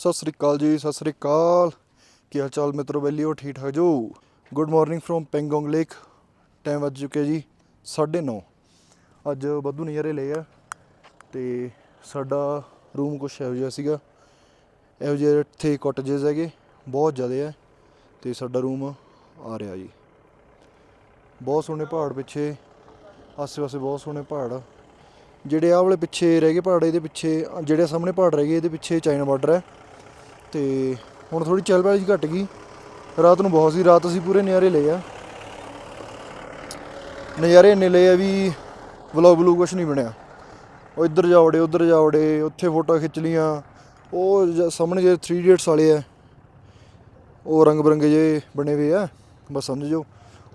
ਸਤਿ ਸ੍ਰੀ ਅਕਾਲ ਜੀ, ਸਤਿ ਸ੍ਰੀ ਅਕਾਲ। ਕੀ ਹਾਲ ਚਾਲ ਮਿੱਤਰੋ ਬੈਲੀਓ ਠੀਕ ਠਾਕ ਜੋ? Good morning from Pangong lake time ਵੱਜ ਚੁੱਕਿਆ ਜੀ 9:30 ਅੱਜ ਬੱਦੂ ਨਜ਼ਾਰੇ ਲਏ ਆ ਤੇ ਸਾਡਾ ਰੂਮ ਕੁਛ ਇਹੋ ਜਿਹਾ ਸੀਗਾ। ਇਹੋ ਜਿਹੇ ਇੱਥੇ ਕੋਟੇਜਸ ਹੈਗੇ, ਬਹੁਤ ਜ਼ਿਆਦੇ ਆ ਤੇ ਸਾਡਾ ਰੂਮ ਆ ਰਿਹਾ ਜੀ। ਬਹੁਤ ਸੋਹਣੇ ਪਹਾੜ ਪਿੱਛੇ, ਆਸੇ-ਪਾਸੇ ਬਹੁਤ ਸੋਹਣੇ ਪਹਾੜ ਜਿਹੜੇ ਆਹ ਵਾਲੇ ਪਿੱਛੇ ਰਹਿ ਗਏ ਪਹਾੜ, ਇਹਦੇ ਪਿੱਛੇ, ਜਿਹੜੇ ਸਾਹਮਣੇ ਪਹਾੜ ਰਹਿ ਗਏ, ਇਹਦੇ ਪਿੱਛੇ ਚਾਈਨਾ ਬਾਰਡਰ ਹੈ। ਤੇ ਹੁਣ ਥੋੜੀ ਚਹਿਲ ਜੀ ਘਟ ਗਈ। ਰਾਤ ਨੂੰ ਬਹੁਤ ਸੀ, ਰਾਤ ਅਸੀਂ ਪੂਰੇ ਨਜ਼ਾਰੇ ਲਏ ਆ। ਨਜ਼ਾਰੇ ਇੰਨੇ ਲਏ ਆ ਵੀ ਵਲੌਗ ਬਲੂ ਕੁਛ ਨਹੀਂ ਬਣਿਆ। ਉਹ ਇੱਧਰ ਜਾਵੜੇ ਉੱਧਰ ਜਾਵੜੇ ਉੱਥੇ ਫੋਟੋ ਖਿੱਚ ਲੀਆਂ ਉਹ ਜ- ਸਾਹਮਣੇ ਜਿਹੜੇ 3 ਇਡੀਅਟਸ ਵਾਲੇ ਆ। ਉਹ ਰੰਗ ਬਰੰਗੇ ਜੇ ਬਣੇ ਹੋਏ ਆ, ਬਸ ਸਮਝ ਜਾਓ।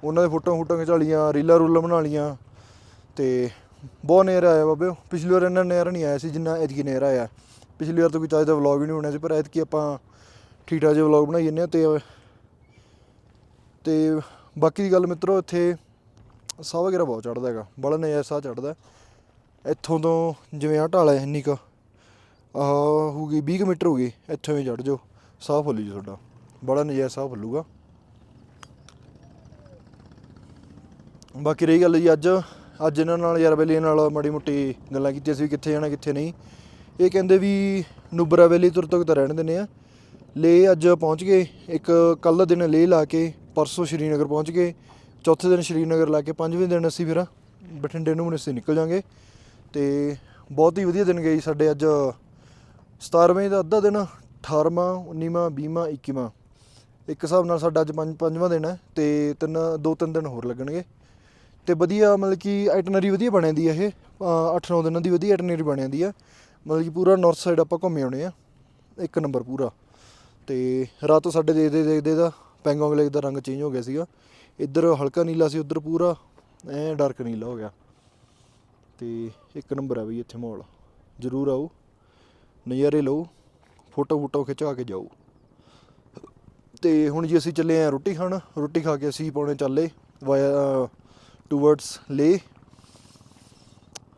ਉਹਨਾਂ ਦੇ ਫੋਟੋਆਂ ਫੋਟੋਆਂ ਖਿਚਾ ਲੀਆਂ ਰੀਲਾਂ ਰੂਲਾਂ ਬਣਾ ਲੀਆਂ ਤੇ ਬਹੁਤ ਨੇਰਾ ਆਇਆ ਬਾਬੇ, ਪਿਛਲੀ ਵਾਰ ਇੰਨਾ ਨੇਰਾ ਨਹੀਂ ਆਇਆ ਸੀ ਜਿੰਨਾ ਐਤਕੀ ਨੇਰਾ ਆਇਆ। ਪਿਛਲੀ ਵਾਰ ਤੋਂ ਕੋਈ ਚੱਜ ਦਾ ਵਲੌਗ ਹੀ ਨਹੀਂ ਬਣਿਆ ਸੀ, ਪਰ ਐਤਕੀ ਆਪਾਂ ਠੀਕ ਠਾਕ ਜਿਹੇ ਵਲੌਗ ਬਣਾਈ ਜੰਨੇ ਆ ਤੇ ਤੇ ਬਾਕੀ ਦੀ ਗੱਲ ਮਿੱਤਰੋ, ਇੱਥੇ ਸਾਹ ਵਗੈਰਾ ਬਹੁਤ ਚੜਦਾ ਹੈਗਾ, ਬੜਾ ਨਜ਼ਾਰਾ ਸਾਹ ਚੜਦਾ ਇੱਥੋਂ ਤੋਂ ਜਿਵੇਂ ਆਹ ਢਾਲ ਹੈ ਇੰਨੀ ਕੁ, ਆਹ ਹੋਊਗੀ 20 ਕੁ ਮੀਟਰ ਹੋਊਗੀ, ਇੱਥੋਂ ਵੀ ਚੜ ਜਾਓ, ਸਾਹ ਫੁੱਲ ਜੀ ਤੁਹਾਡਾ, ਬੜਾ ਨਜ਼ਾਰਾ ਸਾਹ ਫੁੱਲੂਗਾ। ਬਾਕੀ ਰਹੀ ਗੱਲ ਜੀ ਅੱਜ ਅੱਜ ਇਹਨਾਂ ਨਾਲ ਯਾਰ ਬੇਲੀ ਨਾਲ ਮਾੜੀ ਮੋਟੀ ਗੱਲਾਂ ਕੀਤੀਆਂ ਸੀ ਵੀ ਕਿੱਥੇ ਜਾਣਾ, ਕਿੱਥੇ ਨਹੀਂ। ਇਹ ਕਹਿੰਦੇ ਵੀ ਨੁਬਰਾ ਵੈਲੀ ਤੁਰ ਤੱਕ ਤਾਂ ਰਹਿਣ ਦਿੰਦੇ ਆ। ਲੇ ਅੱਜ ਪਹੁੰਚ ਗਏ। ਇੱਕ ਕੱਲ ਦਿਨ ਲੇ ਲਾ ਕੇ ਪਰਸੋਂ ਸ਼੍ਰੀਨਗਰ ਪਹੁੰਚ ਗਏ। ਚੌਥੇ ਦਿਨ ਸ਼੍ਰੀਨਗਰ ਲਾ ਕੇ ਪੰਜਵੇਂ ਦਿਨ ਅਸੀਂ ਫਿਰ ਬਠਿੰਡੇ ਨੂੰ ਅਸੀਂ ਨਿਕਲ ਜਾਾਂਗੇ ਤੇ ਬਹੁਤ ਹੀ ਵਧੀਆ ਦਿਨ ਗਏ ਸਾਡੇ ਅੱਜ। 17ਵੇਂ ਦਾ ਅੱਧਾ ਦਿਨ 18ਵਾਂ 19ਵਾਂ 20ਵਾਂ 21ਵਾਂ ਇੱਕ ਹਿਸਾਬ ਨਾਲ ਸਾਡਾ ਅੱਜ ਪੰਜ ਪੰਜਵਾਂ ਦਿਨ ਹੈ ਤੇ ਤਿੰਨ, ਦੋ, ਤਿੰਨ ਦਿਨ ਹੋਰ ਲੱਗਣਗੇ। ਤੇ ਵਧੀਆ ਮਤਲਬ ਕਿ ਆਈਟਨਰੀ ਵਧੀਆ ਬਣਿਆਦੀ ਆ ਇਹ। 8-9 ਦਿਨਾਂ ਦੀ ਵਧੀਆ ਆਈਟਨਰੀ ਬਣਿਆਦੀ ਆ ਮਤਲਬ ਕਿ ਪੂਰਾ ਨਾਰਥ ਸਾਈਡ ਆਪਾਂ ਘੁੰਮੇ ਆਉਣੇ ਆ, ਇੱਕ ਨੰਬਰ ਪੂਰਾ। ਤੇ ਰਾਤੋਂ ਸਾਡੇ ਦੇਖਦੇ ਦੇਖਦੇ ਦਾ ਪੈਂਗੋਂਗ ਲੇਕ ਦਾ ਰੰਗ ਚੇਂਜ ਹੋ ਗਿਆ ਸੀਗਾ। ਇੱਧਰ ਹਲਕਾ ਨੀਲਾ ਸੀ, ਉੱਧਰ ਪੂਰਾ, ਐ ਡਾਰਕ ਨੀਲਾ ਹੋ ਗਿਆ। ਤੇ ਇੱਕ ਨੰਬਰ ਆ ਬਈ ਇੱਥੇ ਮਾਹੌਲ। ਜ਼ਰੂਰ ਆਓ, ਨਜ਼ਾਰੇ ਲਓ ਫੋਟੋ ਫੋਟੋ ਖਿਚਾ ਕੇ ਜਾਓ। ਤੇ ਹੁਣ ਜੀ ਅਸੀਂ ਚੱਲੇ ਆ ਰੋਟੀ ਖਾਣ। ਰੋਟੀ ਖਾ ਕੇ ਅਸੀਂ ਪੌਣੇ ਚੱਲੇ ਵਾਇਆ ਟੂਵਰਡਸ ਲੇ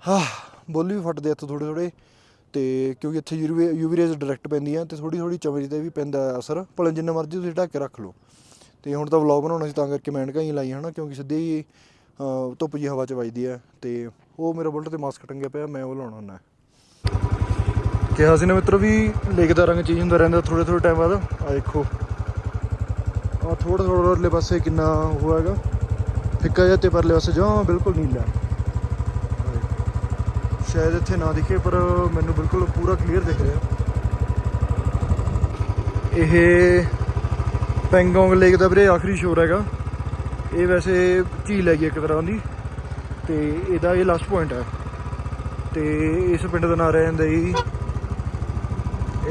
ਹਾਂ ਬੋਲੀ ਵੀ ਫਟਦੇ ਇੱਥੋਂ ਥੋੜੇ ਥੋੜੇ ਤੇ ਕਿਉਂਕਿ ਇੱਥੇ ਯੂਵੀ ਯੂਵੀ ਰੇਜ਼ ਡਾਇਰੈਕਟ ਪੈਂਦੀਆਂ ਤੇ ਥੋੜੀ ਥੋੜੀ ਚਮੜੀ ਤੇ ਵੀ ਪੈਂਦਾ ਅਸਰ। ਭਲੇ ਜਿੰਨਾ ਮਰਜ਼ੀ ਤੁਸੀਂ ਢੱਕ ਕੇ ਰੱਖ ਲਓ। ਤੇ ਹੁਣ ਤਾਂ ਵਲੌਗ ਬਣਾਉਣਾ ਸੀ ਤਾਂ ਕਰਕੇ ਮੈਂ ਐਨਕਾਂ ਹੀ ਲਾਈਆਂ ਹਨਾ, ਕਿਉਂਕਿ ਸਿੱਧੀ ਹੀ ਧੁੱਪ ਜੀ ਹਵਾ ਚ ਵੱਜਦੀ ਹੈ ਤੇ ਉਹ ਮੇਰਾ ਬੁਲਟ ਤੇ ਮਾਸਕ ਟੰਗਿਆ ਪਿਆ, ਮੈਂ ਉਹ ਲਾਉਣਾ ਹੁੰਦਾ। ਕਿਹਾ ਸੀ ਨਾ ਮਿੱਤਰੋ ਵੀ ਲੇਕ ਦਾ ਰੰਗ ਚੇਂਜ ਹੁੰਦਾ ਰਹਿੰਦਾ ਥੋੜੇ ਥੋੜੇ ਟਾਈਮ ਬਾਅਦ। ਆ ਦੇਖੋ। ਆ ਥੋੜਾ ਥੋੜਾ ਉਰਲੇ ਪਾਸੇ ਕਿੰਨਾ ਉਹ ਹੈਗਾ। ਫਿੱਕਾ ਜਿਹਾ ਤੇ ਪਰਲੇ ਪਾਸੇ, ਜਾਂ ਬਿਲਕੁਲ ਨੀਲਾ। ਸ਼ਾਇਦ ਇੱਥੇ ਨਾ ਦਿਖੇ, ਪਰ ਮੈਨੂੰ ਬਿਲਕੁਲ ਪੂਰਾ ਕਲੀਅਰ ਦਿਖ ਰਿਹਾ। ਇਹ ਪੈਂਗੋਂਗ ਲੇਕ ਦਾ ਵੀਰੇ ਆਖਰੀ ਸ਼ੋਰ ਹੈਗਾ। ਇਹ ਵੈਸੇ ਝੀਲ ਹੈਗੀ ਇੱਕ ਤਰ੍ਹਾਂ ਦੀ, ਤੇ ਇਹਦਾ ਇਹ ਲਾਸਟ ਪੁਆਇੰਟ ਹੈ। ਤੇ ਇਸ ਪਿੰਡ ਦਾ ਨਾਂ ਰਹਿ ਜਾਂਦਾ ਜੀ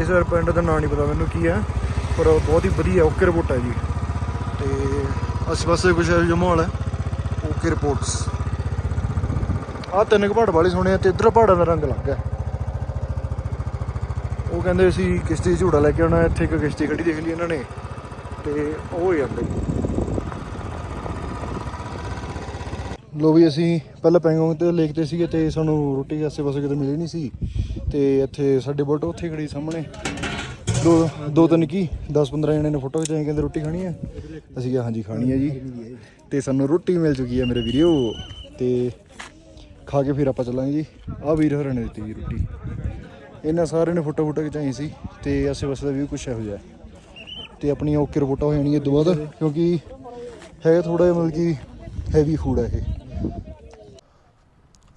ਇਸ ਪਿੰਡ ਦਾ ਨਾਂ ਨਹੀਂ ਪਤਾ ਮੈਨੂੰ ਕੀ ਹੈ, ਪਰ ਬਹੁਤ ਹੀ ਵਧੀਆ ਓਕੇ ਰਿਪੋਰਟ ਹੈ ਜੀ। ਤੇ ਆਸ ਪਾਸੇ ਕੁਝ ਇਹੋ ਜਿਹਾ ਮਾਹੌਲ ਹੈ। ਓਕੇ ਰਿਪੋਰਟਸ ਆਹ ਤਿੰਨ ਕੁ ਪਹਾੜ ਵਾਲੇ ਸੋਹਣੇ ਆ ਤੇ ਇਧਰ ਪਹਾੜਾਂ ਦਾ ਰੰਗ ਲੱਗ ਗਿਆ ਉਹ ਕਹਿੰਦੇ ਅਸੀਂ ਕਿਸ਼ਤੀ ਝੂੜਾ ਲੈ ਕੇ ਆਉਣਾ, ਇੱਥੇ ਇੱਕ ਕਿਸ਼ਤੀ ਖੜੀ ਦੇਖ ਲਈ ਇਹਨਾਂ ਨੇ, ਤੇ ਉਹ ਜਾਂਦੇ। ਲੋ ਵੀ ਅਸੀਂ ਪਹਿਲਾਂ ਪੈਂਗੋਂਗ ਤੇ ਲੇਕ ਤੇ ਸੀਗੇ ਤੇ ਸਾਨੂੰ ਰੋਟੀ ਆਸੇ ਪਾਸੇ ਕਿਤੇ ਮਿਲੀ ਨਹੀਂ ਸੀ, ਤੇ ਇੱਥੇ ਸਾਡੇ ਬੋਟ ਉੱਥੇ ਖੜੀ ਸਾਹਮਣੇ। ਦੋ ਦੋ ਤਿੰਨ ਕੀ 10 15 ਜਣੇ ਨੇ ਫੋਟੋ ਖਿਚਾਈ, ਕਹਿੰਦੇ ਰੋਟੀ ਖਾਣੀ ਹੈ ਅਸੀਂ ਕਿਹਾ, ਹਾਂਜੀ, ਖਾਣੀ ਹੈ ਜੀ। ਤੇ ਸਾਨੂੰ ਰੋਟੀ ਮਿਲ ਚੁੱਕੀ ਹੈ ਮੇਰੇ ਵੀਡੀਓ ਤੇ ਖਾ ਕੇ ਫਿਰ ਆਪਾਂ ਚੱਲਾਂਗੇ ਜੀ। ਆਹ ਵੀਰ ਹੋਰਾਂ ਨੇ ਦਿੱਤੀ ਜੀ ਰੋਟੀ। ਇਹਨਾਂ ਸਾਰਿਆਂ ਨੇ ਫੋਟੋ ਫੋਟੋ ਖਿਚਾਈ ਸੀ ਤੇ ਆਸੇ ਪਾਸੇ ਦਾ ਵੀ ਕੁਛ ਇਹੋ ਜਿਹਾ ਹੈ। ਤੇ ਆਪਣੀ ਓਕੇ ਰਿਪੋਰਟ ਹੋ ਜਾਣੀ ਹੈ ਤੋਂ ਬਾਅਦ ਕਿਉਂਕਿ ਹੈਗਾ ਥੋੜਾ ਜਿਹਾ ਮਤਲਬ ਕਿ ਹੈਵੀ ਫੂਡ ਹੈ ਇਹ।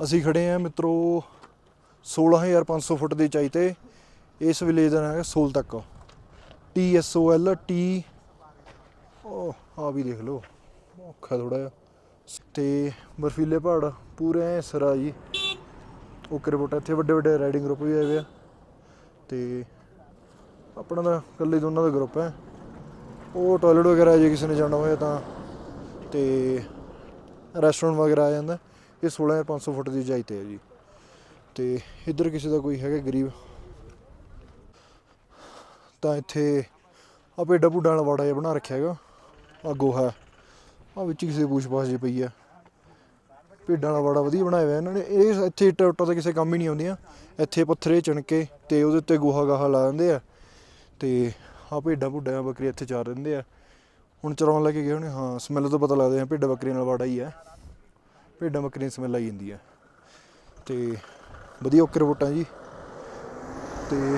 ਅਸੀਂ ਖੜੇ ਆ ਮਿੱਤਰੋ 16500 ਫੁੱਟ ਦੀ ਉਚਾਈ ਤੇ। ਇਸ ਵਿਲੇਜ ਦਾ ਨਾਮ ਹੈ ਸੋਲ ਤੱਕ। T S O L T ਉਹ ਆ ਵੀ ਦੇਖ ਲਓ। ਔਖਾ ਥੋੜਾ ਜਿਹਾ। ਤੇ ਬਰਫੀਲੇ ਪਹਾੜ ਪੂਰੇ ਐਂ ਸਰਾ ਜੀ ਓਕੇ ਰਿਪੋਰਟ ਇੱਥੇ ਵੱਡੇ ਵੱਡੇ ਰਾਈਡਿੰਗ ਗਰੁੱਪ ਵੀ ਆਏ ਹੋਏ ਆ। ਤੇ ਆਪਣਾ ਤਾਂ ਇਕੱਲੇ ਦੋਨਾਂ ਦਾ ਗਰੁੱਪ ਹੈ। ਉਹ ਟਾਇਲਟ ਵਗੈਰਾ ਜੇ ਕਿਸੇ ਨੇ ਜਾਣਾ ਹੋਇਆ ਤਾਂ ਤੇ ਰੈਸਟੋਰੈਂਟ ਵਗੈਰਾ ਆ ਜਾਂਦਾ। ਇਹ 16500 ਫੁੱਟ ਦੀ ਉਚਾਈ ਤੇ ਹੈ ਜੀ। ਤੇ ਇੱਧਰ ਕਿਸੇ ਦਾ ਕੋਈ ਹੈਗਾ ਗਰੀਬ। ਤਾਂ ਇੱਥੇ ਆ ਭੇਡਾਂ ਭੂਡਾਂ ਵਾਲਾ ਵਾੜਾ ਜਿਹਾ ਬਣਾ ਰੱਖਿਆ ਹੈਗਾ। ਆ ਗੋਹਾ। ਆ ਵਿੱਚ ਕਿਸੇ ਪੂਛ ਪਾਛ ਜੇ ਪਈ ਆ। ਭੇਡਾਂ ਵਾਲਾ ਵਾੜਾ ਵਧੀਆ ਬਣਾਇਆ ਹੋਇਆ ਇਹਨਾਂ ਨੇ। ਇਹ ਇੱਥੇ ਇੱਟਾਂ ਉੱਟਾਂ ਤਾਂ ਕਿਸੇ ਕੰਮ ਹੀ ਨਹੀਂ ਆਉਂਦੀਆਂ। ਇੱਥੇ ਪੱਥਰੇ ਚਿਣ ਕੇ ਤੇ ਉਹਦੇ ਉੱਤੇ ਗੋਹਾ ਗਾਹਾ ਲਾ ਦਿੰਦੇ ਆ। ਤੇ ਆ ਭੇਡਾਂ ਭੁੱਡਾਂ ਬੱਕਰੀ ਇੱਥੇ ਚਾਰ ਰਹਿੰਦੇ ਆ। ਹੁਣ ਚਰਾਉਣ ਲੈ ਕੇ ਗਏ ਹੋਣੇ। ਹਾਂ ਸਮੈਲ ਤੋਂ ਪਤਾ ਲੱਗਦਾ ਹੈ ਭੇਡਾਂ ਬੱਕਰੀਆਂ ਨਾਲ ਵਾੜਾ ਹੀ ਹੈ। ਭੇਡਾਂ ਬੱਕਰੀਆਂ ਸਮੈਲ ਆਈ ਜਾਂਦੀ ਹੈ। ਤੇ ਵਧੀਆ ਓਕੇ ਰਿਪੋਰਟਾਂ ਜੀ। ਤੇ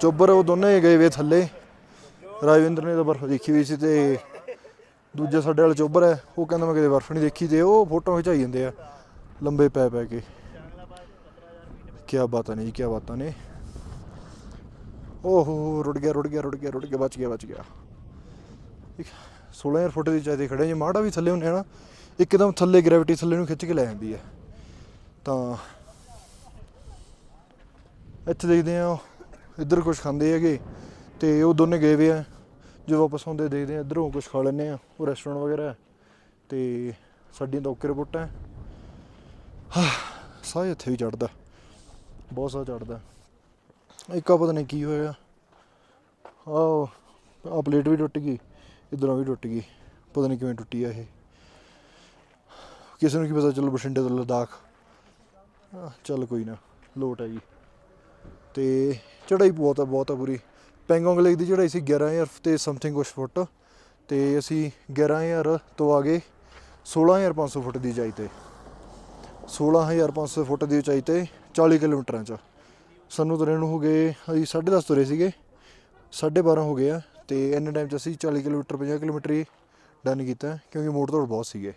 ਚੋਬਰ ਉਹ ਦੋਨੇ ਗਏ ਵੇ ਥੱਲੇ। ਰਾਜਵਿੰਦਰ ਨੇ ਤਾਂ ਬਰਫ਼ ਦੇਖੀ ਹੋਈ ਸੀ ਤੇ ਦੂਜਾ ਸਾਡੇ ਵਾਲਾ ਚੋਬਰ ਹੈ, ਉਹ ਕਹਿੰਦਾ ਮੈਂ ਕਦੇ ਬਰਫ਼ ਨਹੀਂ ਦੇਖੀ ਤੇ ਉਹ ਫੋਟੋ ਖਿਚਾਈ ਜਾਂਦੇ ਆ, ਲੰਬੇ ਪੈ ਪੈ ਕੇ। ਕੀ ਬਾਤਾਂ ਨੇ ਜੀ ਕੀ ਬਾਤਾਂ ਨੇ। ਓਹੋ, ਰੁੜ ਗਿਆ ਰੁੜ ਗਿਆ ਰੁੜ ਗਿਆ ਰੁੜ ਗਿਆ, ਬਚ ਗਿਆ ਬਚ ਗਿਆ। ਇੱਕ 16000 ਫੁੱਟ ਦੀ ਚਾਹਤੇ ਖੜੇ ਜੀ ਮਾੜਾ ਵੀ ਥੱਲੇ ਹੁੰਨੇ ਆ ਨਾ, ਇੱਕਦਮ ਥੱਲੇ ਗ੍ਰੈਵਿਟੀ ਥੱਲੇ ਨੂੰ ਖਿੱਚ ਕੇ ਲੈ ਜਾਂਦੀ ਹੈ ਤਾਂ ਇੱਥੇ ਦੇਖਦੇ ਆ ਇੱਧਰ ਕੁਝ ਖਾਂਦੇ ਹੈਗੇ। ਤੇ ਉਹ ਦੋਨੇ ਗਏ ਵੇ ਆ। ਜੋ ਵਾਪਸ ਆਉਂਦੇ ਦੇਖਦੇ ਆ, ਇੱਧਰੋਂ ਕੁਝ ਖਾ ਲੈਂਦੇ ਆ, ਉਹ ਰੈਸਟੋਰੈਂਟ ਵਗੈਰਾ। ਹੈ ਤੇ ਸਾਡੀਆਂ ਤਾਂ ਓਕੇ ਰਿਪੋਰਟਾਂ ਹੈ ਸਾਹ ਇੱਥੇ ਵੀ ਚੜਦਾ ਬਹੁਤ ਸਾਹ ਚੜਦਾ ਇੱਕ ਆ ਪਤਾ ਨਹੀਂ ਕੀ ਹੋਇਆ। ਆਹ ਆ ਪਲੇਟ ਵੀ ਟੁੱਟ ਗਈ, ਇਧਰੋਂ ਵੀ ਟੁੱਟ ਗਈ। ਪਤਾ ਨਹੀਂ ਕਿਵੇਂ ਟੁੱਟੀ ਆ ਇਹ। ਕਿਸੇ ਨੂੰ ਕੀ ਪਤਾ, ਚਲੋ ਬਠਿੰਡੇ ਤੋਂ ਲਦਾਖ। ਚੱਲ ਕੋਈ ਨਾ, ਲੋਟ ਹੈ ਜੀ। ਤੇ ਚੜਾਈ ਬਹੁਤ ਆ ਬਹੁਤ ਆ ਪੂਰੀ। ਪੈਂਗੋਂਗ ਲੇਕ ਦੀ ਚੜਾਈ ਸੀ 11000 ਤੇ ਸਮਥਿੰਗ ਕੁਛ ਫੁੱਟ ਤੇ ਅਸੀਂ 11000 ਤੋਂ ਆ ਗਏ 16500 ਫੁੱਟ ਦੀ ਉਚਾਈ ਤੇ। 16500 ਫੁੱਟ ਦੀ ਉਚਾਈ ਤੇ 40 ਕਿਲੋਮੀਟਰਾਂ ਚ। ਸਾਨੂੰ ਤੁਰੇ ਨੂੰ ਹੋ ਗਏ, ਅਸੀਂ 10:30 ਤੁਰੇ ਸੀਗੇ 12:30 ਹੋ ਗਏ ਆ ਤੇ ਇੰਨੇ ਟਾਈਮ ਚ ਅਸੀਂ 40 ਕਿਲੋਮੀਟਰ 50 ਕਿਲੋਮੀਟਰ ਹੀ ਡਨ ਕੀਤਾ ਕਿਉਂਕਿ ਮੋੜ ਤੋੜ ਬਹੁਤ ਸੀਗੇ।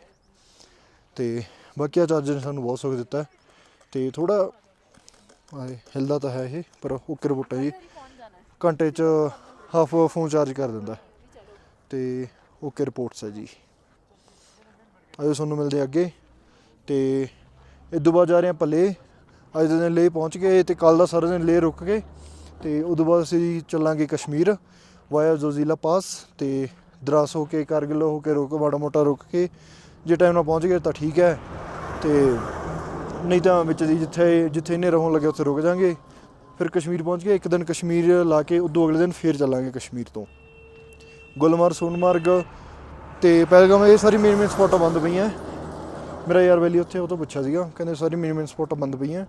ਤੇ ਬਾਕੀ ਆ ਚਾਰਜਰ ਨੇ ਸਾਨੂੰ ਬਹੁਤ ਸੁੱਖ ਦਿੱਤਾ ਤੇ ਥੋੜਾ ਆਏ, ਹਿਲਦਾ ਤਾਂ ਹੈ ਇਹ, ਪਰ ਓਕੇ ਰਿਪੋਰਟ ਜੀ। ਘੰਟੇ ਚ ਹਾਫ ਫੋਨ ਚਾਰਜ ਕਰ ਦਿੰਦਾ। ਤੇ ਓਕੇ ਰਿਪੋਰਟਸ ਹੈ ਜੀ। ਅਜੇ ਤੁਹਾਨੂੰ ਮਿਲਦੇ ਅੱਗੇ। ਤੇ ਇਹ ਤੋਂ ਬਾਅਦ ਜਾ ਰਹੇ ਹਾਂ ਪੱਲੇ। ਅੱਜ ਦੇ ਦਿਨ ਲੇਹ ਪਹੁੰਚ ਗਏ ਤੇ ਕੱਲ ਦਾ ਸਾਰਾ ਦਿਨ ਲੇਹ ਰੁਕ ਗਏ। ਤੇ ਉਦੋਂ ਬਾਅਦ ਅਸੀਂ ਚੱਲਾਂਗੇ ਕਸ਼ਮੀਰ ਵਾਇਆ ਜ਼ੋਜ਼ੀਲਾ ਪਾਸ ਤੇ ਦਰਾਸ ਹੋ ਕੇ, ਕਾਰਗਿਲ ਹੋ ਕੇ, ਰੁਕ, ਮਾੜਾ ਮੋਟਾ ਰੁਕ ਕੇ, ਜੇ ਟਾਈਮ ਨਾਲ ਪਹੁੰਚ ਗਏ ਤਾਂ ਠੀਕ ਹੈ। ਤੇ ਨਹੀਂ ਤਾਂ ਵਿੱਚ ਦੀ ਜਿੱਥੇ ਜਿੱਥੇ ਹਨੇਰਾ ਹੋਣ ਲੱਗਿਆ ਉੱਥੇ ਰੁਕ ਜਾਾਂਗੇ। ਫਿਰ ਕਸ਼ਮੀਰ ਪਹੁੰਚ ਗਏ, ਇੱਕ ਦਿਨ ਕਸ਼ਮੀਰ ਲਾ ਕੇ, ਉਦੋਂ ਅਗਲੇ ਦਿਨ ਫੇਰ ਚੱਲਾਂਗੇ ਕਸ਼ਮੀਰ ਤੋਂ। ਗੁਲਮਰਗ ਸੋਨਮਾਰਗ ਤੇ ਪਹਿਲਗਾਮ, ਇਹ ਸਾਰੀ ਮੇਨ ਮੇਨ ਸਪੋਟਾਂ ਬੰਦ ਪਈਆਂ। ਮੇਰਾ ਯਾਰ ਵੈਲੀ ਉੱਥੇ, ਉਹ ਤੋਂ ਪੁੱਛਿਆ ਸੀਗਾ, ਕਹਿੰਦੇ ਸਾਰੀ ਮੇਨ ਮੇਨ ਸਪੋਟਾਂ ਬੰਦ ਪਈਆਂ।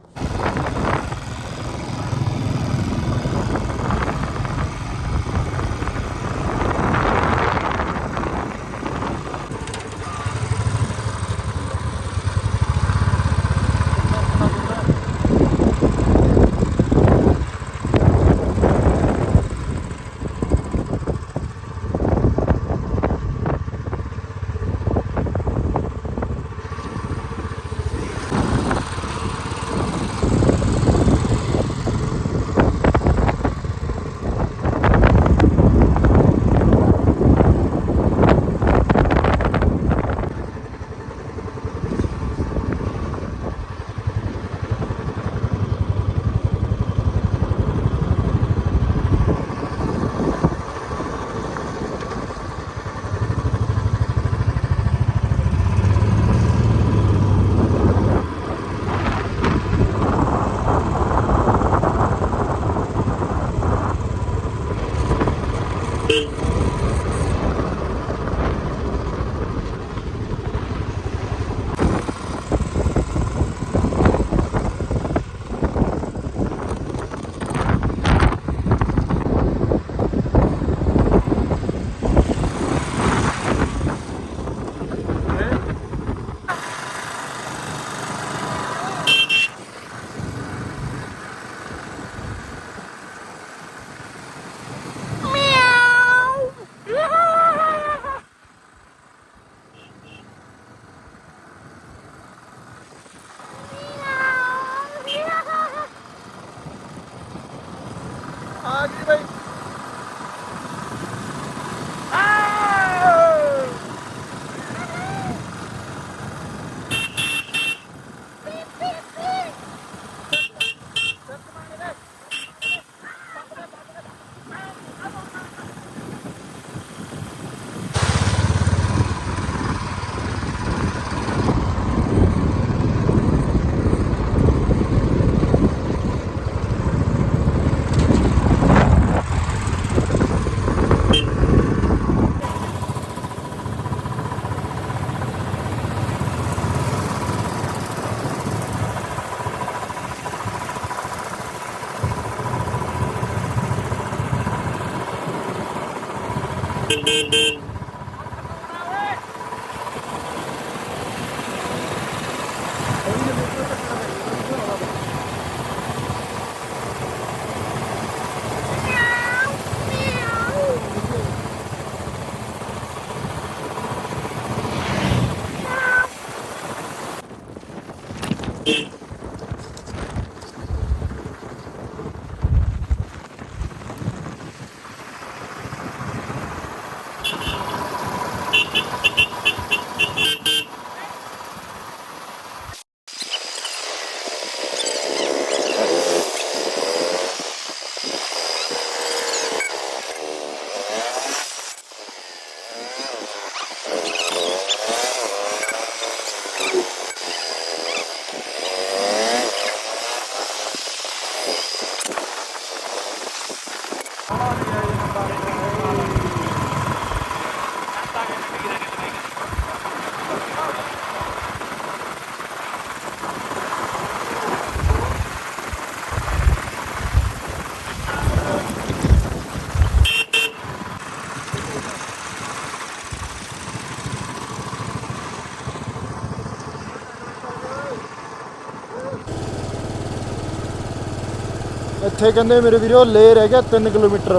ਇੱਥੇ ਕਹਿੰਦੇ ਮੇਰੇ ਵੀਰੋ, ਲੇ ਰਹਿ ਗਿਆ 3 ਕਿਲੋਮੀਟਰ।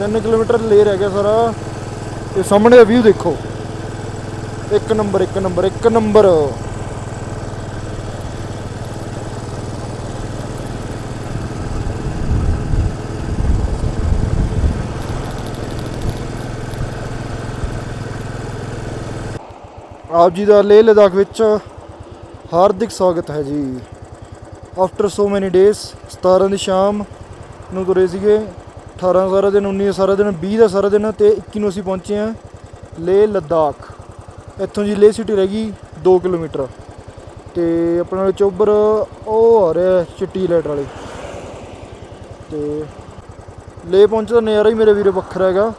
3 ਕਿਲੋਮੀਟਰ ਲੇ ਰਹਿ ਗਿਆ ਸਾਰਾ। ਤੇ ਸਾਹਮਣੇ ਵਿਊ ਦੇਖੋ। ਇੱਕ ਨੰਬਰ ਇੱਕ ਨੰਬਰ ਇੱਕ ਨੰਬਰ ਆਪ ਜੀ ਦਾ ਲੇਹ ਲਦਾਖ ਵਿੱਚ ਹਾਰਦਿਕ ਸਵਾਗਤ ਹੈ ਜੀ। ਆਫਟਰ ਸੋ ਮੈਨੀ ਡੇਜ਼ 17 ਦੀ ਸ਼ਾਮ ਨੂੰ ਤੁਰੇ ਸੀਗੇ 18 ਸਾਰਾ ਦਿਨ 19 ਸਾਰਾ ਦਿਨ 20 ਦਾ ਸਾਰਾ ਦਿਨ ਤੇ 21 ਨੂੰ ਅਸੀਂ ਪਹੁੰਚੇ ਹਾਂ ਲੇਹ ਲਦਾਖ। ਇੱਥੋਂ ਜੀ ਲੇਹ ਸਿਟੀ ਰਹਿ ਗਈ 2 ਕਿਲੋਮੀਟਰ। ਤੇ ਆਪਣਾ ਚੋਬਰ, ਉਹ ਆ ਰਿਹਾ ਚਿੱਟੀ ਲਾਈਟ ਵਾਲੇ। ਤੇ ਲੇਹ ਪਹੁੰਚਦਾ ਨਜ਼ਾਰਾ ਹੀ ਮੇਰੇ ਵੀਰੇ ਵੱਖਰਾ ਹੈਗਾ।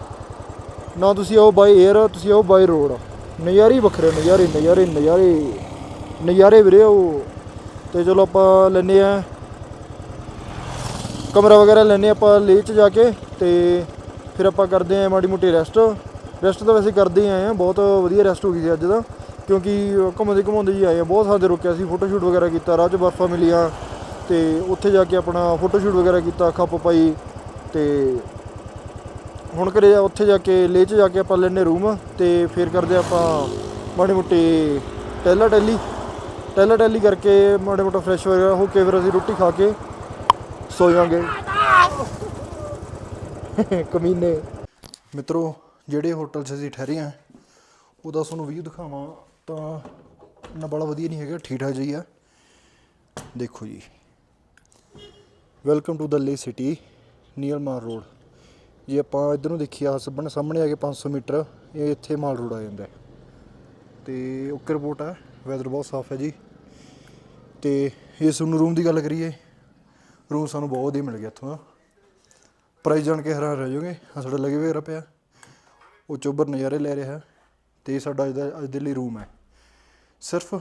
ਨਾ ਤੁਸੀਂ ਆਓ ਬਾਈ 에ਅਰ ਤੁਸੀਂ ਆਓ ਬਾਈ ਰੋਡ ਨਜ਼ਾਰੇ ਹੀ ਵੱਖਰੇ ਨਜ਼ਾਰੇ ਨਜ਼ਾਰੇ ਨਜ਼ਾਰੇ। ਨਜ਼ਾਰੇ ਵੀਰੇ, ਉਹ ਤੇ ਚਲੋ ਆਪਾਂ ਲੈਨੇ ਆ ਕਮਰਾ ਵਗੈਰਾ ਲੈਨੇ ਆਪਾਂ ਲੇਹ ਚ ਜਾ ਕੇ ਤੇ ਫਿਰ ਆਪਾਂ ਕਰਦੇ ਆ ਮਾੜੀ ਮੋਟੀ ਰੈਸਟ। ਰੈਸਟ ਤਾਂ ਵੈਸੇ ਕਰਦੇ ਹੀ ਆਏ ਆ ਬਹੁਤ ਵਧੀਆ ਰੈਸਟ ਹੋ ਗਈ ਸੀ ਅੱਜ ਦਾ ਕਿਉਂਕਿ ਘੁੰਮਦੇ ਘੁੰਮਾਉਂਦੇ ਜੀ ਆਏ ਆ ਬਹੁਤ ਥਾਂ ਰੁਕਿਆ ਸੀ ਫੋਟੋ ਸ਼ੂਟ ਵਗੈਰਾ ਕੀਤਾ, ਰਾਹ 'ਚ ਬਰਫਾਂ ਮਿਲੀਆਂ ਤੇ ਉੱਥੇ ਜਾ ਕੇ ਆਪਣਾ ਫੋਟੋ ਸ਼ੂਟ ਵਗੈਰਾ ਕੀਤਾ, ਖੱਪ ਪਾਈ ਤੇ ਹੁਣ ਘਰੇ ਉੱਥੇ ਜਾ ਕੇ ਲੇਹ 'ਚ ਜਾ ਕੇ ਆਪਾਂ ਲੈਨੇ ਰੂਮ ਤੇ ਫਿਰ ਕਰਦੇ ਆਪਾਂ ਮਾੜੀ ਮੋਟੀ ਟੈਲਾ ਟੈਲੀ ਟੈਲਾ ਟੈਲੀ ਕਰਕੇ ਮਾੜੇ ਮੋਟਾ ਫਰੈਸ਼ ਵਗੈਰਾ ਹੋ ਕੇ ਫਿਰ ਅਸੀਂ ਰੋਟੀ ਖਾ ਕੇ ਸੋ ਜਾਾਂਗੇ ਕਮੀਨੇ। ਮਿੱਤਰੋ, ਜਿਹੜੇ ਹੋਟਲ 'ਚ ਅਸੀਂ ਠਹਿਰੇ ਆ, ਉਹਦਾ ਤੁਹਾਨੂੰ ਵੀਊ ਦਿਖਾਵਾਂ ਤਾਂ ਨਾ ਬੜਾ ਵਧੀਆ ਨਹੀਂ ਹੈਗਾ ਠੀਕ ਠਾਕ ਜਿਹੀ ਆ। ਦੇਖੋ ਜੀ। ਵੈਲਕਮ ਟੂ ਦ ਲੇ ਸਿਟੀ ਨੀਅਰ ਮਾਲ ਰੋਡ ਜੇ ਆਪਾਂ ਇਧਰ ਨੂੰ ਦੇਖੀਏ ਆ ਸਾਹਮਣੇ ਸਾਹਮਣੇ ਆ ਕੇ 500 ਮੀਟਰ, ਇਹ ਇੱਥੇ ਮਾਲ ਰੋਡ ਆ ਜਾਂਦਾ ਹੈ। ਤੇ ਓਕੇ ਰਿਪੋਰਟ ਆ ਵੈਦਰ ਬਹੁਤ ਸਾਫ਼ ਹੈ ਜੀ। ਤੇ ਇਸ ਨੂੰ ਰੂਮ ਦੀ ਗੱਲ ਕਰੀਏ, ਰੂਮ ਸਾਨੂੰ ਬਹੁਤ ਵਧੀਆ ਮਿਲ ਗਿਆ ਇੱਥੋਂ ਦਾ। ਪ੍ਰਾਈਸ ਜਾਣ ਕੇ ਹੈਰਾਨ ਰਹਿ ਜਾਓਗੇ, ਆਹ ਸਾਡਾ ਲੱਗੇ ਹੋਇਆ ਪਿਆ। ਉਹ ਚੋਬਰ ਨਜ਼ਾਰੇ ਲੈ ਰਿਹਾ ਤੇ ਸਾਡਾ ਅੱਜ ਦਾ ਅੱਜ ਦੇ ਲਈ ਰੂਮ ਹੈ। ਸਿਰਫ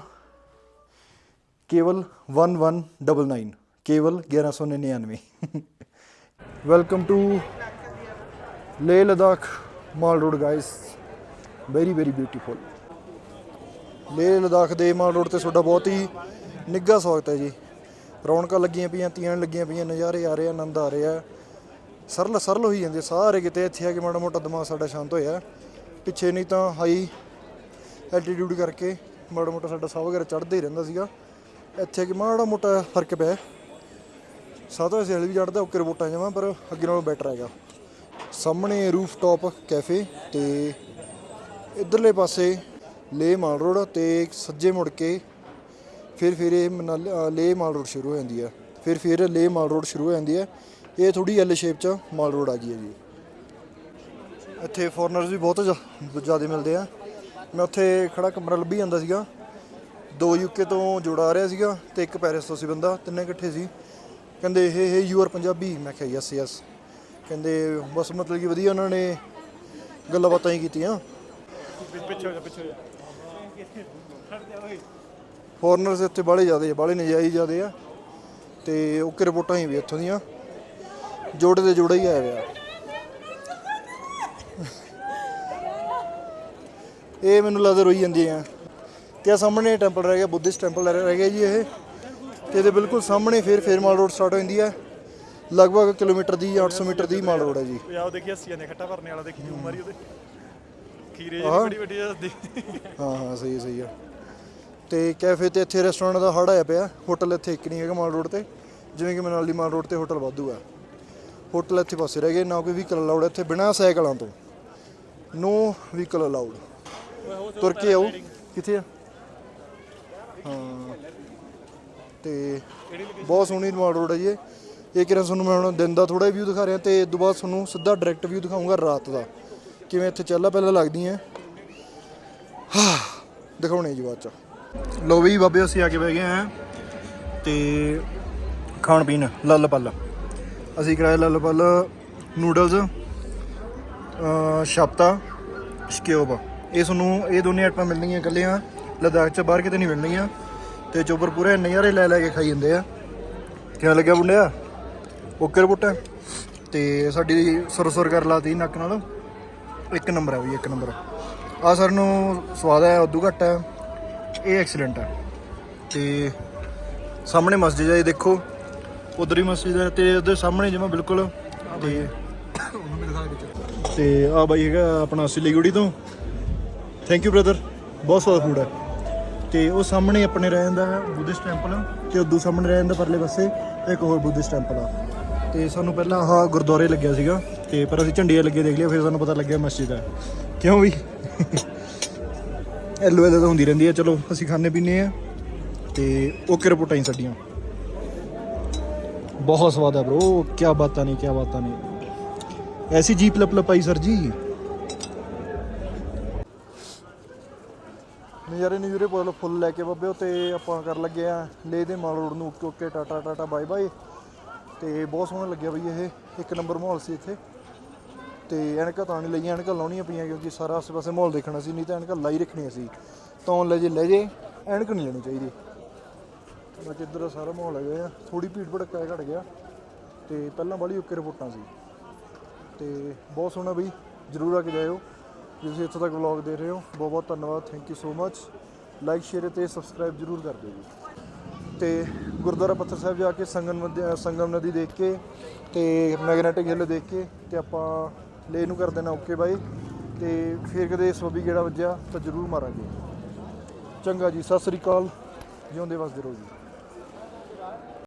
ਕੇਵਲ 1199 ਕੇਵਲ 1199 welcome to Leh Ladakh mall road guys very very beautiful Leh Ladakh ਦੇ ਮਾਲ ਰੋਡ ਤੇ ਤੁਹਾਡਾ ਬਹੁਤ ਹੀ ਨਿੱਘਾ ਸਵਾਗਤ ਹੈ ਜੀ। ਰੌਣਕਾਂ ਲੱਗੀਆਂ ਪਈਆਂ, ਤੀਆਂ ਲੱਗੀਆਂ ਪਈਆਂ, ਨਜ਼ਾਰੇ ਆ ਰਹੇ ਆ, ਆਨੰਦ ਆ ਰਿਹਾ ਸਰਲ ਸਰਲ ਹੋਈ ਜਾਂਦੇ ਸਾਰੇ ਕਿਤੇ ਇੱਥੇ ਆ ਕੇ ਮਾੜਾ ਮੋਟਾ ਦਿਮਾਗ ਸਾਡਾ ਸ਼ਾਂਤ ਹੋਇਆ। ਪਿੱਛੇ ਨਹੀਂ ਤਾਂ ਹਾਈ ਐਲਟੀਟਿਊਡ ਕਰਕੇ ਮਾੜਾ ਮੋਟਾ ਸਾਡਾ ਸਾਹ ਵਗੈਰਾ ਚੜ੍ਹਦਾ ਹੀ ਰਹਿੰਦਾ ਸੀਗਾ। ਇੱਥੇ ਆ ਕੇ ਮਾੜਾ ਮੋਟਾ ਫ਼ਰਕ ਪਿਆ। ਸਾਹ ਤਾਂ ਵੈਸੇ ਹਲੇ ਵੀ ਚੜ੍ਹਦਾ ਓਕੇ ਰਿਪੋਰਟਾਂ ਜਾਵਾਂ, ਪਰ ਅੱਗੇ ਨਾਲੋਂ ਬੈਟਰ ਹੈਗਾ। ਸਾਹਮਣੇ ਰੂਫ ਟਾਪ ਕੈਫੇ ਤੇ ਇਧਰਲੇ ਪਾਸੇ ਲੇ ਮਾਲ ਰੋਡ ਤੇ ਸੱਜੇ ਮੁੜ ਕੇ ਫਿਰ ਫਿਰ ਇਹ ਮਨਾਲੀ ਅ, ਲੇਹ ਮਾਲ ਰੋਡ ਸ਼ੁਰੂ ਹੋ ਜਾਂਦੀ ਹੈ। ਫਿਰ ਫਿਰ ਲੇਹ ਮਾਲ ਰੋਡ ਸ਼ੁਰੂ ਹੋ ਜਾਂਦੀ ਹੈ। ਇਹ ਥੋੜੀ ਐਲ ਸ਼ੇਪ ਚ ਮਾਲ ਰੋਡ ਆ ਗਈ ਹੈ ਜੀ। ਇੱਥੇ ਫੋਰਨਰਸ ਵੀ ਬਹੁਤ ਜ਼ਿਆਦਾ ਮਿਲਦੇ ਆ। ਮੈਂ ਉੱਥੇ ਖੜਾ ਕਮਰਾ ਲੱਭੀ ਜਾਂਦਾ ਸੀਗਾ। ਦੋ ਯੂਕੇ ਤੋਂ ਜੋੜਾ ਆ ਰਿਹਾ ਸੀਗਾ ਤੇ ਇੱਕ ਪੈਰਿਸ ਤੋਂ ਸੀ ਬੰਦਾ ਤਿੰਨੇ ਇਕੱਠੇ ਸੀ। ਕਹਿੰਦੇ ਇਹ ਇਹ ਯੂ ਆਰ ਪੰਜਾਬੀ? ਮੈਂ ਕਿਹਾ ਯੈਸ ਯੈਸ ਕਹਿੰਦੇ ਬਸ ਮਤਲਬ ਕਿ ਵਧੀਆ ਉਹਨਾਂ ਨੇ ਗੱਲਾਂ ਬਾਤਾਂ ਹੀ ਕੀਤੀਆਂ। ਪਿੱਛੇ ਹੋ ਜਾ ਪਿੱਛੇ ਹੋ ਜਾ। ਫੋਰਨਰਸ ਇੱਥੇ ਬਾਹਲੇ ਜ਼ਿਆਦੇ ਆ ਬਾਹਲੇ ਨਜਾਇਜ਼ ਜ਼ਿਆਦੇ ਆ ਤੇ ਓਕੇ ਰਿਪੋਰਟਾਂ ਹੀ ਵੀ ਇੱਥੋਂ ਦੀਆਂ। ਜੋੜੇ ਦੇ ਜੋੜਾ ਹੀ ਆਇਆ ਹੋਇਆ ਇਹ ਮੈਨੂੰ ਲੱਗਦਾ ਰੋਈ ਜਾਂਦੀ ਆ। ਤੇ ਆ ਸਾਹਮਣੇ ਟੈਂਪਲ ਰਹਿ ਗਿਆ ਬੁੱਧਿਸਟ ਟੈਂਪਲ ਰਹਿ ਗਿਆ ਜੀ ਇਹ। ਤੇ ਇਹਦੇ ਬਿਲਕੁਲ ਸਾਹਮਣੇ ਫਿਰ ਫੇਰ ਮਾਲ ਰੋਡ ਸਟਾਰਟ ਹੋ ਜਾਂਦੀ ਹੈ ਲਗਭਗ ਕਿਲੋਮੀਟਰ ਦੀ 800 ਮੀਟਰ ਦੀ ਮਾਲ ਰੋਡ ਹੈ ਜੀ। ਆਹ ਦੇਖੀ ਹੱਸੀਆਂ ਨੇ ਖੱਟਾ ਭਰਨੇ ਵਾਲਾ ਦੇਖੀ ਜੂ ਮਾਰੀ ਉਹਦੇ। ਖੀਰੇ। ਜਿਹੜੀ ਵੱਡੀ ਵੱਡੀ ਹਾਂ ਹਾਂ ਸਹੀ ਹੈ, ਸਹੀ ਆ। ਤੇ ਕੈਫੇ ਤੇ ਇੱਥੇ ਰੈਸਟੋਰੈਂਟ ਦਾ ਹੜ ਆਇਆ ਪਿਆ। ਹੋਟਲ ਇੱਥੇ ਇੱਕ ਨਹੀਂ ਹੈਗਾ ਮਾਲ ਰੋਡ ਤੇ। ਜਿਵੇਂ ਕਿ ਮਨਾਲੀ ਮਾਲ ਰੋਡ ਤੇ ਹੋਟਲ ਵਾਧੂ ਆ। ਹੋਟਲ ਇੱਥੇ ਪਾਸੇ ਰਹਿ ਗਏ, ਨਾ ਕੋਈ ਵਹੀਕਲ ਅਲਾਉਡ ਇੱਥੇ ਬਿਨਾਂ ਸਾਈਕਲਾਂ ਤੋਂ। ਨੋ ਵਹੀਕਲ ਅਲਾਉਡ ਤੁਰ ਕੇ ਆਓ। ਕਿੱਥੇ ਆ? ਹਾਂ। ਤੇ ਬਹੁਤ ਸੋਹਣੀ ਮਾਲ ਰੋਡ ਹੈ ਜੀ ਇਹ। ਇਹ ਕਿਰਨ ਤੁਹਾਨੂੰ ਮੈਂ ਹੁਣ ਦਿਨ ਦਾ ਥੋੜਾ ਵਿਊ ਦਿਖਾ ਰਿਹਾ ਤੇ ਇਸ ਤੋਂ ਬਾਅਦ ਤੁਹਾਨੂੰ ਸਿੱਧਾ ਡਾਇਰੈਕਟ ਵਿਊ ਦਿਖਾਉਂਗਾ ਰਾਤ ਦਾ। ਕਿਵੇਂ ਇੱਥੇ ਚੱਲਾ ਪਹਿਲਾਂ ਲੱਗਦੀਆਂ। ਦਿਖਾਉਣੇ ਜੀ ਬਾਅਦ ਚ। ਲੋ ਵੀ ਬਾਬੇ, ਅਸੀਂ ਆ ਕੇ ਬਹਿ ਗਏ ਆ ਤੇ ਖਾਣ ਪੀਣ, ਲੱਲ ਪੱਲ। ਅਸੀਂ ਕਰਾਇਆ ਲੱਲ ਪੱਲ, ਨੂਡਲਸ ਸ਼ਪਤਾ, ਸ਼ਕਿਓਬ। ਇਹ ਤੁਹਾਨੂੰ, ਇਹ ਦੋਨੇ ਆਈਟਮਾਂ ਮਿਲਣਗੀਆਂ ਇਕੱਲੀਆਂ ਲਦਾਖ ਚ ਬਾਹਰ ਕਿਤੇ ਨਹੀਂ ਮਿਲਣਗੀਆਂ। ਤੇ ਚੋਬਰ ਪੂਰੇ ਨਜ਼ਾਰੇ ਲੈ ਲੈ ਕੇ ਖਾਈ ਜਾਂਦੇ ਆ। ਕਿਵੇਂ ਲੱਗਿਆ ਮੁੰਡਿਆ? ਓਕੇ ਰਿਪੋਰਟ ਤੇ ਸਾਡੀ ਸੁਰ ਕਰ ਲਾਤੀ ਨੱਕ ਨਾਲ। ਇੱਕ ਨੰਬਰ ਹੈ ਵੀ ਇੱਕ ਨੰਬਰ। ਆ ਸਰ ਨੂੰ ਸਵਾਦ ਹੈ ਉਦੋਂ ਘੱਟ ਹੈ ਇਹ ਐਕਸੀਲੈਂਟ ਹੈ ਤੇ ਸਾਹਮਣੇ ਮਸਜਿਦ ਹੈ ਇਹ ਦੇਖੋ। ਉਧਰ ਹੀ ਮਸਜਿਦ ਹੈ ਤੇ ਉਹਦੇ ਸਾਹਮਣੇ ਜਿਵੇਂ ਬਿਲਕੁਲ ਤੇ ਤੇ ਆ ਬਾਈ ਹੈਗਾ ਆਪਣਾ ਸਿਲੀਗੁੜੀ ਤੋਂ। ਥੈਂਕ ਯੂ ਬ੍ਰਦਰ ਬਹੁਤ ਸਵਾਦ ਫੂਡ ਹੈ ਤੇ ਉਹ ਸਾਹਮਣੇ ਆਪਣੇ ਰਹਿ ਜਾਂਦਾ ਹੈ ਬੁੱਧਿਸਟ ਟੈਂਪਲ ਤੇ ਉਦੋਂ ਸਾਹਮਣੇ ਰਹਿ ਜਾਂਦਾ ਪਰਲੇ ਪਾਸੇ ਇੱਕ ਹੋਰ ਬੁੱਧਿਸਟ ਟੈਂਪਲ ਆ। ਤੇ ਸਾਨੂੰ ਪਹਿਲਾਂ ਆਹ ਗੁਰਦੁਆਰੇ ਲੱਗਿਆ ਸੀਗਾ ਤੇ ਪਰ ਅਸੀਂ ਝੰਡੀਆਂ ਲੱਗੇ ਦੇਖ ਲਿਆ ਫਿਰ ਸਾਨੂੰ ਪਤਾ ਲੱਗਿਆ ਮਸਜਿਦ ਹੈ ਕਿਉਂ ਵੀ ਐਲੋ ਐਲੋ ਤਾਂ ਹੁੰਦੀ ਰਹਿੰਦੀ ਹੈ ਚਲੋ, ਅਸੀਂ ਖਾਣੇ ਪੀਣੇ ਆ ਤੇ ਓਕੇ ਰਿਪੋਰਟਾਂ ਹੀ ਸਾਡੀਆਂ। ਬਹੁਤ ਸਵਾਦ ਹੈ ਬ్రో ਕੀ ਬਾਤਾਂ ਨਹੀਂ ਕੀ ਬਾਤਾਂ ਨਹੀਂ ਐਸੀ ਜੀਪ ਲਪ ਲਪਾਈ ਸਰ ਜੀ। ਨਜ਼ਾਰੇ ਨਜ਼ੂਰੇ ਫੁੱਲ ਫੁੱਲ ਲੈ ਕੇ ਬੱਬੇ ਤੇ ਆਪਾਂ ਕਰ ਲੱਗੇ ਆ। ਲੇ ਦੇ ਮਾਲ ਰੋਡ ਨੂੰ okay okay tata tata bye bye ਤੇ ਬਹੁਤ ਸੋਹਣਾ ਲੱਗਿਆ ਬਈ ਇਹ, ਇੱਕ ਨੰਬਰ ਮਾਹੌਲ ਸੀ ਇੱਥੇ। ਤੇ ਐਨਕਾਂ ਤਾਂ ਨਹੀਂ ਲਈਆਂ, ਐਨਕਾਂ ਲਾਉਣੀਆਂ ਪਈਆਂ ਕਿਉਂਕਿ ਸਾਰਾ ਆਸ-ਪਾਸੇ ਮਾਹੌਲ ਦੇਖਣਾ ਸੀ, ਨਹੀਂ ਤਾਂ ਐਨਕਾਂ ਲਾਈ ਰੱਖਣੀਆਂ ਸੀ। ਤਾਂ ਲੈ ਜੇ ਲੈ ਜੇ, ਐਨਕ ਨਹੀਂ ਲੈਣੀ ਚਾਹੀਦੀ। ਬਾਕੀ ਇੱਧਰ ਦਾ ਸਾਰਾ ਮਾਹੌਲ ਹੈਗਾ ਆ। ਥੋੜੀ ਭੀੜ ਭੜਕਾ ਘਟ ਗਿਆ ਤੇ ਪਹਿਲਾਂ ਵਾਲੀ ਓਕੇ ਰਿਪੋਰਟਾਂ ਸੀ। ਤੇ ਬਹੁਤ ਸੋਹਣਾ ਬਈ, ਜਰੂਰ ਆ ਕੇ ਜਾਇਓ। ਜੇ ਤੁਸੀਂ ਇੱਥੋਂ ਤੱਕ ਵਲੌਗ ਦੇਖ ਰਹੇ ਹੋ, ਬਹੁਤ ਬਹੁਤ ਧੰਨਵਾਦ thank you so much like share ਤੇ ਸਬਸਕ੍ਰਾਈਬ ਜਰੂਰ ਕਰ ਦਿਓ ਜੀ। ਤੇ ਗੁਰਦੁਆਰਾ ਪੱਥਰ ਸਾਹਿਬ ਜਾ ਕੇ ਸੰਗਮ ਨਦੀ ਸੰਗਮ ਨਦੀ ਦੇਖ ਕੇ ਤੇ ਮੈਗਨੈਟਿਕ ਹਿੱਲ ਦੇਖ ਕੇ ਤੇ ਆਪਾਂ ਲੇ ਇਹਨੂੰ ਕਰ ਦੇਣਾ ਓਕੇ ਬਾਈ। ਤੇ ਫਿਰ ਕਦੇ ਸੋਬੀ ਗੇੜਾ ਵੱਜਿਆ ਤਾਂ ਜਰੂਰ ਮਾਰਾਂਗੇ। ਚੰਗਾ ਜੀ, ਸਤਿ ਸ੍ਰੀ ਅਕਾਲ। ਜਿਉਂਦੇ ਵਸਦੇ ਰਹੋ ਜੀ।